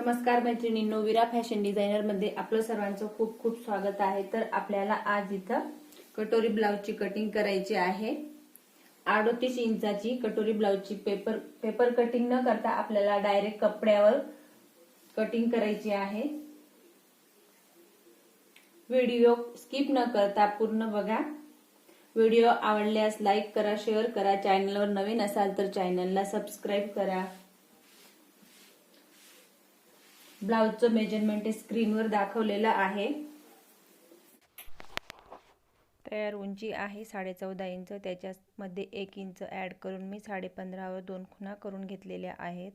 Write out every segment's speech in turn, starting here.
नमस्कार मैत्रिणींनो विरा फॅशन डिझायनरमध्ये आपलं सर्वांचं खूप खूप स्वागत आहे. तर आपल्याला आज इथं कटोरी ब्लाउजची कटिंग करायची आहे. अडोतीस इंचाची कटोरी ब्लाउजची पेपर पेपर कटिंग न करता आपल्याला डायरेक्ट कपड्यावर कटिंग करायची आहे. व्हिडिओ स्किप न करता पूर्ण बघा. व्हिडिओ आवडल्यास लाईक करा शेअर करा. चॅनलवर नवीन असाल तर चॅनलला सबस्क्राईब करा. ब्लाउजचं मेजरमेंट स्क्रीनवर दाखवलेलं आहे. तयार उंची आहे साडे चौदा इंच. त्याच्यामध्ये एक इंच ॲड करून मी साडे पंधरावर दोन खुणा करून घेतलेल्या आहेत.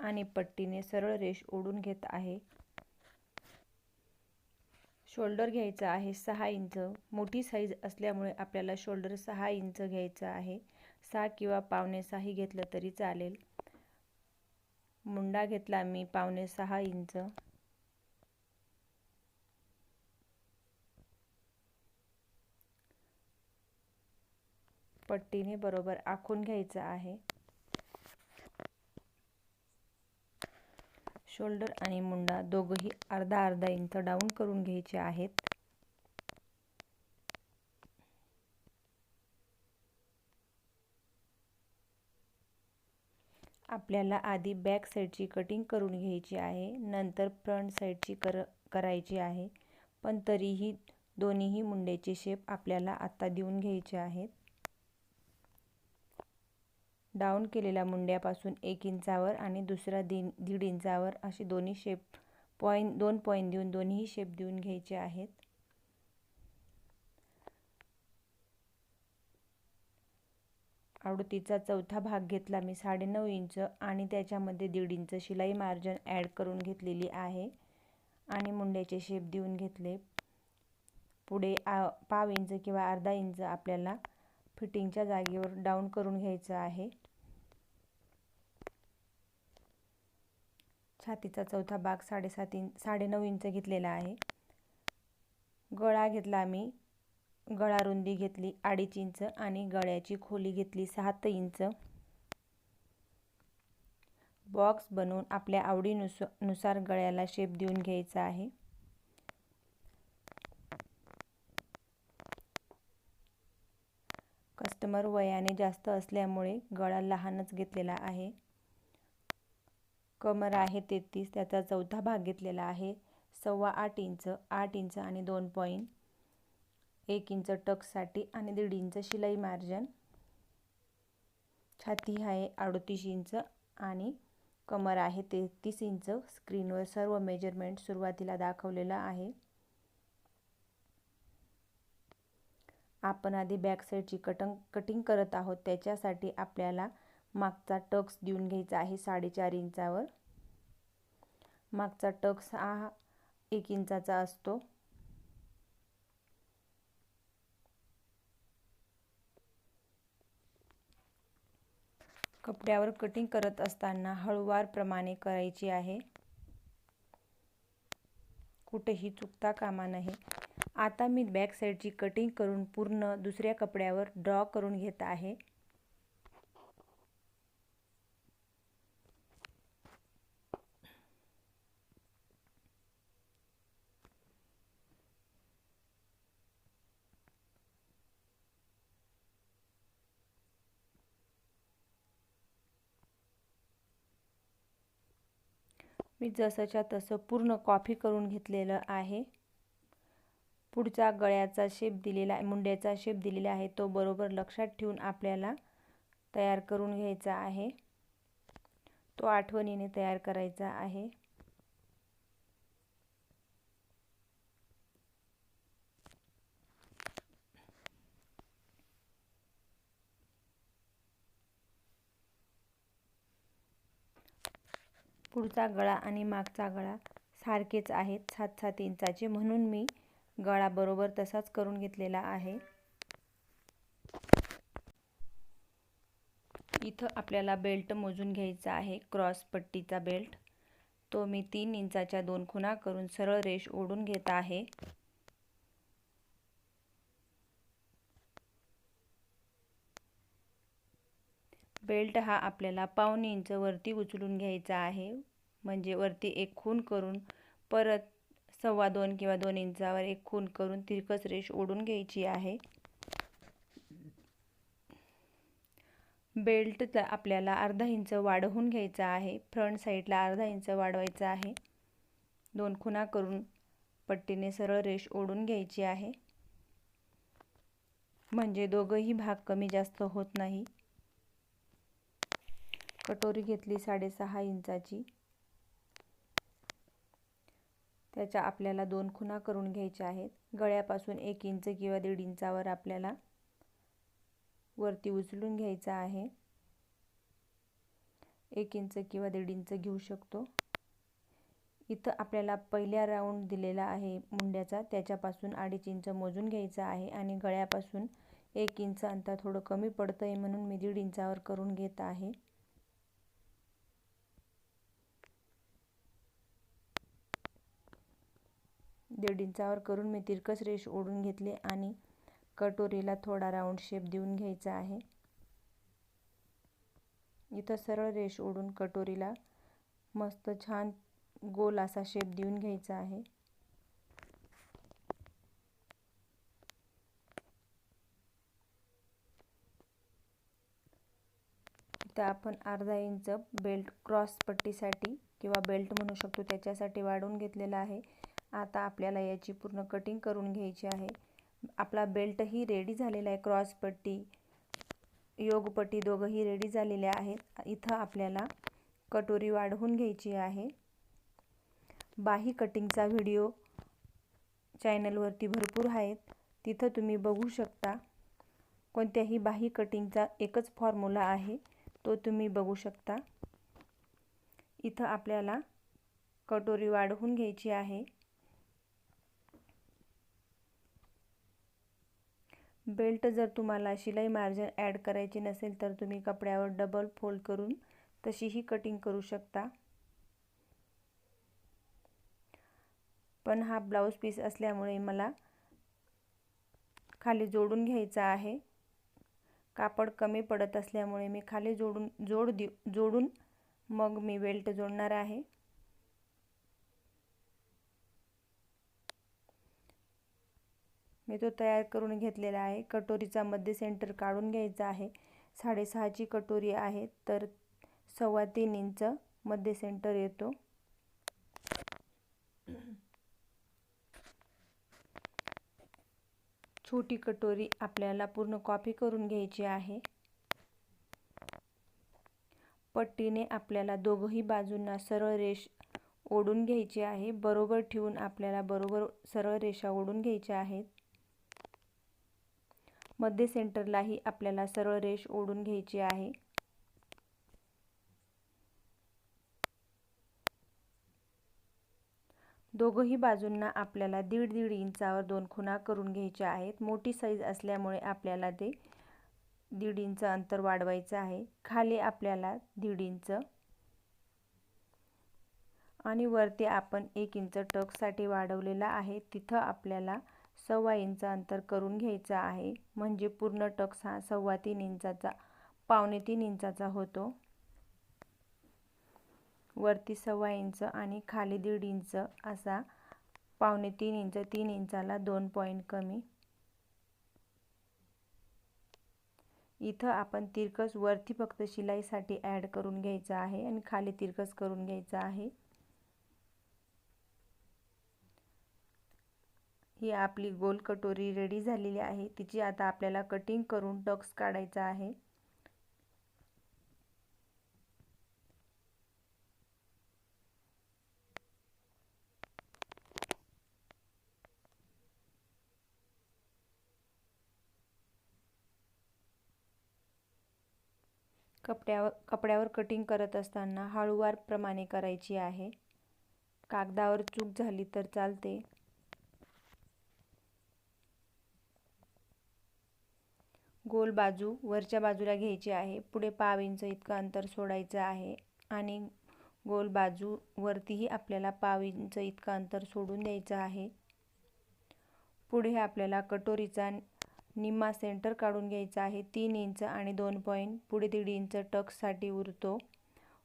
आणि पट्टीने सरळ रेष ओढून घेत आहे. शोल्डर घ्यायचा आहे सहा इंच. मोठी साईज असल्यामुळे आपल्याला शोल्डर सहा इंच घ्यायचं आहे. सहा किंवा पावणे सहाही घेतलं तरी चालेल. मुंडा घेतला मी पावणे सहा इंच. पट्टीने बरोबर आखून घ्यायचं आहे. शोल्डर आणि मुंडा दोघंही अर्धा अर्धा इंच डाऊन करून घ्यायचे आहेत. आपल्याला आधी बॅक साईडची कटिंग करून घ्यायची आहे. नंतर फ्रंट साईडची कर करायची आहे. पण तरीही दोन्हीही मुंड्याचे शेप आपल्याला आत्ता देऊन घ्यायचे आहेत. डाऊन केलेल्या मुंड्यापासून एक इंचावर आणि दुसरा दीड दीड इंचावर असे दोन्ही शेप पॉईंट दोन पॉईंट देऊन दोन्ही शेप देऊन घ्यायचे आहेत. आवडतीचा चौथा भाग घेतला मी साडेनऊ इंच आणि त्याच्यामध्ये दीड इंच शिलाई मार्जिन ॲड करून घेतलेली आहे आणि मुंड्याचे शेप देऊन घेतले. पुढे आ पाव इंच किंवा अर्धा इंच आपल्याला फिटिंगच्या जागेवर डाऊन करून घ्यायचं आहे. छातीचा चौथा भाग साडेसात इंच साडेनऊ इंच घेतलेला आहे. गळा घेतला मी गळा रुंदी घेतली अडीच इंच आणि गळ्याची खोली घेतली सात इंच. बॉक्स बनवून आपल्या आवडीनुसार नुसार गळ्याला शेप देऊन घ्यायचा आहे. कस्टमर वयाने जास्त असल्यामुळे गळा लहानच घेतलेला आहे. कमर आहे तेहतीस त्याचा चौथा भाग घेतलेला आहे. सव्वा आठ इंच आठ इंच आणि दोन पॉईंट एक इंच टक्ससाठी आणि दीड इंच शिलाई मार्जन. छाती आहे अडतीस इंच आणि कमर आहे तेहतीस इंच. स्क्रीनवर सर्व मेजरमेंट सुरुवातीला दाखवलेलं आहे. आपण आधी बॅकसाईडची कटंग कटिंग करत आहोत. त्याच्यासाठी आपल्याला मागचा टक्स देऊन घ्यायचा आहे साडेचार इंचावर. मागचा टक्स हा एक इंचाचा असतो. कपड्यावर कटिंग करत असताना हळूवारप्रमाणे करायची आहे. कुठेही चुकता कामा नये. आता मी बॅक साईडची कटिंग करून पूर्ण दुसऱ्या कपड्यावर ड्रॉ करून घेत आहे. मी जसंच्या तसं पूर्ण कॉफी करून घेतलेलं आहे. पुढचा गळ्याचा शेप दिलेला आहे मुंड्याचा शेप दिलेला आहे. तो बरोबर लक्षात ठेवून आपल्याला तयार करून घ्यायचा आहे. तो आठवणीने तयार करायचा आहे. पुढचा गळा आणि मागचा गळा सारखेच आहेत सात सात इंचाचे. म्हणून मी गळा बरोबर तसाच करून घेतलेला आहे. इथं आपल्याला बेल्ट मोजून घ्यायचा आहे. क्रॉस पट्टीचा बेल्ट. तो मी तीन इंचाच्या दोन खुणा करून सरळ रेष ओढून घेत आहे. बेल्ट हा आपल्याला पाऊण इंच वरती उचलून घ्यायचा आहे. म्हणजे वरती एक खून करून परत सव्वा दोन किंवा दोन इंचावर एक खून करून तिरकस रेष ओढून घ्यायची आहे. बेल्ट आपल्याला अर्धा इंच वाढवून घ्यायचा आहे. फ्रंट साईडला अर्धा इंच वाढवायचा आहे. दोन खुणा करून पट्टीने सरळ रेष ओढून घ्यायची आहे. म्हणजे दोघंही भाग कमी जास्त होत नाही. कटोरी घेतली साडेसहा इंचाची. त्याच्या आपल्याला दोन खुणा करून घ्यायच्या आहेत. गळ्यापासून एक इंच किंवा दीड इंचावर आपल्याला वरती उचलून घ्यायचा आहे. एक इंच किंवा दीड इंच घेऊ शकतो. इथं आपल्याला पहिल्या राऊंड दिलेला आहे मुंड्याचा. त्याच्यापासून अडीच इंच मोजून घ्यायचा आहे आणि गळ्यापासून एक इंच अंतर थोडं कमी पडतं आहे म्हणून मी दीड इंचावर करून घेत आहे. दीड इंचावर करून मी तिरकस रेष ओढून घेतले आणि कटोरीला थोडा राऊंड शेप देऊन घ्यायचा आहे. इथं सरळ रेष ओढून कटोरीला मस्त छान गोल असा शेप देऊन घ्यायचा आहे. इथं आपण अर्धा इंच बेल्ट क्रॉस पट्टीसाठी किंवा बेल्ट म्हणू शकतो त्याच्यासाठी वाढवून घेतलेला आहे. आता आपल्याला याची पूर्ण कटिंग करून घ्यायची आहे. आपला बेल्टही रेडी झालेला आहे क्रॉसपट्टी योगपट्टी दोघंही रेडी झालेल्या आहेत. इथं आपल्याला कटोरी वाढवून घ्यायची आहे. बाही कटिंगचा व्हिडिओ चॅनलवरती भरपूर आहेत. तिथं तुम्ही बघू शकता कोणत्याही बाही कटिंगचा एकच फॉर्म्युला आहे तो तुम्ही बघू शकता. इथं आपल्याला कटोरी वाढवून घ्यायची आहे. बेल्ट जर तुम्हाला शिलाई मार्जिन ॲड करायची नसेल तर तुम्ही कपड्यावर डबल फोल्ड करून तशीही कटिंग करू शकता. पण हा ब्लाऊज पीस असल्यामुळे मला खाली जोडून घ्यायचा आहे. कापड कमी पडत असल्यामुळे मी खाली जोडून जोड देऊ जोडून मग मी बेल्ट जोडणार आहे. मी तो तयार करून घेतलेला आहे. कटोरीचा मध्य सेंटर काढून घ्यायचा आहे. साडेसहाची कटोरी आहे तर सव्वा तीन इंच मध्य सेंटर येतो. छोटी कटोरी आपल्याला पूर्ण कॉपी करून घ्यायची आहे. पट्टीने आपल्याला दोघंही बाजूंना सरळ रेष ओढून घ्यायची आहे. बरोबर ठेवून आपल्याला बरोबर सरळ रेषा ओढून घ्यायच्या आहेत. मध्य सेंटरलाही आपल्याला सरळ रेष ओढून घ्यायची आहे. दोघंही बाजूंना आपल्याला दीड दीड इंचावर दोन खुणा करून घ्यायच्या आहेत. मोठी साईज असल्यामुळे आपल्याला ते दीड इंच अंतर वाढवायचं आहे. खाली आपल्याला दीड इंच आणि वरती आपण एक इंच टकसाठी वाढवलेला आहे. तिथं आपल्याला सव्वा इंच अंतर करून घ्यायचं आहे. म्हणजे पूर्ण टक्स हा सव्वा तीन इंचाचा पावणे तीन इंचाचा होतो. वरती सव्वा इंच आणि खाली दीड इंच असा पावणे तीन इंच तीन इंचाला दोन पॉईंट कमी. इथं आपण तिरकस वरती फक्त शिलाईसाठी ॲड करून घ्यायचं आहे आणि खाली तिरकस करून घ्यायचं आहे. ही आपली गोल कटोरी रेडी झालेली आहे. तिची आता आपल्याला कटिंग करून टक्स काढायचा आहे. कपड्यावर कपड्यावर कटिंग करत असताना हळूवार प्रमाणे करायची आहे. कागदावर चूक झाली तर चालते. गोल बाजू वरच्या बाजूला घ्यायची आहे. पुढे पाव इंच इतकं अंतर सोडायचं आहे आणि गोल बाजू वरतीही आपल्याला पाव इंच इतकं अंतर सोडून द्यायचं आहे. पुढे आपल्याला कटोरीचा निम्मा सेंटर काढून घ्यायचा आहे. तीन इंच आणि दोन पॉईंट. पुढे दीड इंच टक्ससाठी उरतो.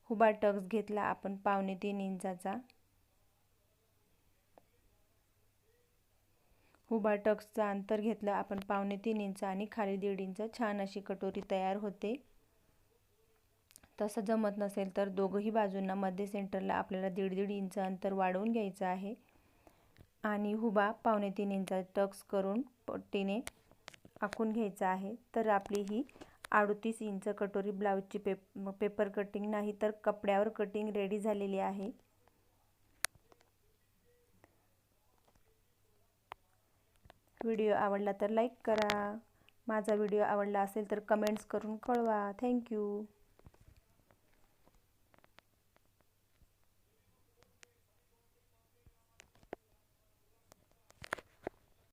हुबा टक्स घेतला आपण पावणे तीन इंचाचा. हुबा टक्सचं अंतर घेतलं. आपण पावणे तीन इंच आणि खाली दीड इंच छान अशी कटोरी तयार होते. तसं जमत नसेल तर दोघंही बाजूंना मध्ये सेंटरला आपल्याला दीड दीड इंच अंतर वाढवून घ्यायचं आहे. आणि हुबा पावणे तीन इंचा टक्स करून पट्टीने आखून घ्यायचा आहे. तर आपली ही अडतीस इंच कटोरी ब्लाऊजची पेप पेपर कटिंग नाही तर कपड्यावर कटिंग रेडी झालेली आहे. व्हिडिओ आवडला तर लाईक करा. माझा व्हिडिओ आवडला असेल तर कमेंट्स करून कळवा. थँक्यू.